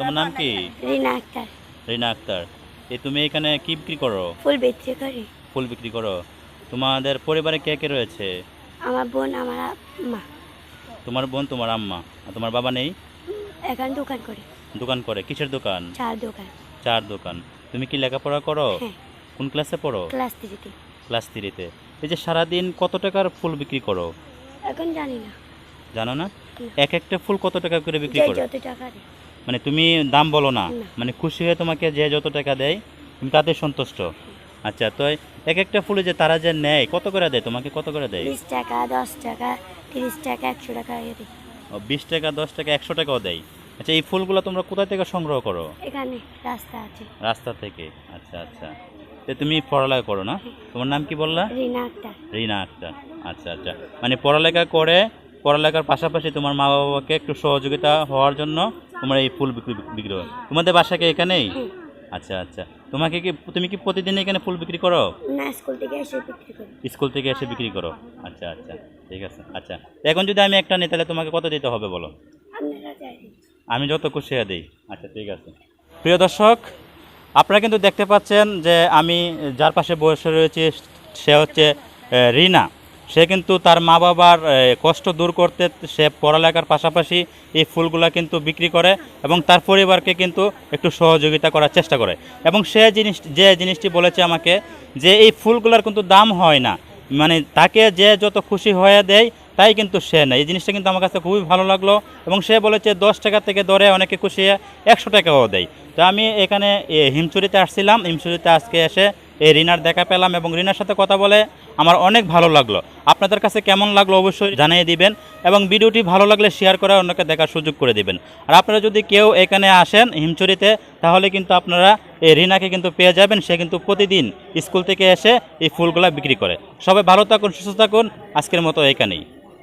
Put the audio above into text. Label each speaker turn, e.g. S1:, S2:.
S1: তোমার নাম কি?
S2: রিনা আক্তার।
S1: রিনা আক্তার। এ তুমি এখানে কি বিক্রি করো?
S2: ফুল বিক্রি করি।
S1: ফুল বিক্রি করো। তোমাদের পরিবারে কে কে রয়েছে?
S2: আমার বোন আমার মা।
S1: তোমার বোন তোমার আম্মা। আর তোমার বাবা নেই?
S2: এখন দোকান করি।
S1: দোকান করে। কিসের দোকান?
S2: চার দোকান।
S1: চার দোকান। তুমি কি লেখাপড়া করো?
S2: হ্যাঁ।
S1: কোন ক্লাসে পড়ো?
S2: ক্লাস থ্রিতে।
S1: ক্লাস থ্রিতে। এই যে সারাদিন কত টাকার ফুল বিক্রি করো?
S2: এখন জানি না।
S1: জানো না। এক একটা ফুল কত টাকা করে বিক্রি
S2: যে
S1: করো?
S2: যত টাকা দেয়।
S1: মানে তুমি দাম বলো না। মানে খুশি হয়ে তোমাকে যে যত টাকা দেয় তুমি তাতে সন্তুষ্ট। আচ্ছা তো এক একটা ফুলে যে তারা যে নেয় কত করে দেয়? তোমাকে কত করে দেয়?
S2: বিশ টাকা দশ টাকা তিরিশ টাকা একশো টাকা
S1: ও, বিশ টাকা দশ টাকা একশো টাকাও দেয়। আচ্ছা এই ফুলগুলো তোমরা কোথা থেকে সংগ্রহ করো?
S2: এখানে রাস্তা আছে।
S1: রাস্তা থেকে। আচ্ছা আচ্ছা। তো তুমি পড়ালেখা করো না? তোমার নাম কি বললা?
S2: রিনা আক্তার।
S1: রিনা আক্তার। আচ্ছা আচ্ছা। মানে পড়ালেখা করে পড়ালেখার পাশাপাশি তোমার মা বাবাকে একটু সহযোগিতা হওয়ার জন্য তোমার এই ফুল বিক্রি বিক্রি করো তোমাদের বাসা কি এখানেই? আচ্ছা আচ্ছা। তোমাকে কি তুমি কি প্রতিদিন এখানে ফুল বিক্রি করো?
S2: না স্কুল থেকে এসে বিক্রি করি।
S1: স্কুল থেকে এসে বিক্রি করো? আচ্ছা আচ্ছা। ঠিক আছে আচ্ছা। এখন যদি আমি একটা নিই তাহলে তোমাকে কত দিতে হবে বলো? আমি যত খুশি হয়ে দিই। আচ্ছা ঠিক আছে। প্রিয় দর্শক আপনারা কিন্তু দেখতে পাচ্ছেন যে আমি যার পাশে বসে রয়েছি সে হচ্ছে রিনা। সে কিন্তু তার মা বাবার কষ্ট দূর করতে সে পড়ালেখার পাশাপাশি এই ফুলগুলা কিন্তু বিক্রি করে এবং তার পরিবারকে কিন্তু একটু সহযোগিতা করার চেষ্টা করে। এবং সে জিনিস, যে জিনিসটি বলেছে আমাকে যে এই ফুলগুলার কিন্তু দাম হয় না। মানে তাকে যে যত খুশি হয়ে দেয়, তাই কিন্তু সে নেয়। এই জিনিসটা কিন্তু আমার কাছে খুবই ভালো লাগল এবং সে বলেছে দশ টাকা থেকে ধরে অনেকে খুশি একশো টাকাও দেয়। তো আমি এখানে হিমচুরিতে আসছিলাম। হিমচুরিতে আজকে এসে এই রিনার দেখা পেলাম এবং রিনার সাথে কথা বলে আমার অনেক ভালো লাগল। আপনাদের কাছে কেমন লাগল অবশ্যই জানিয়ে দিবেন এবং ভিডিওটি ভালো লাগলে শেয়ার করে অন্যকে দেখার সুযোগ করে দিবেন। আর আপনারা যদি কেউ এখানে আসেন হিমচুরিতে, তাহলে কিন্তু আপনারা এই রিনাকে কিন্তু পেয়ে যাবেন। সে কিন্তু প্রতিদিন স্কুল থেকে এসে এই ফুলগুলা বিক্রি করে। সবাই ভালো থাকুন, সুস্থ থাকুন। আজকের মতো এখানেই।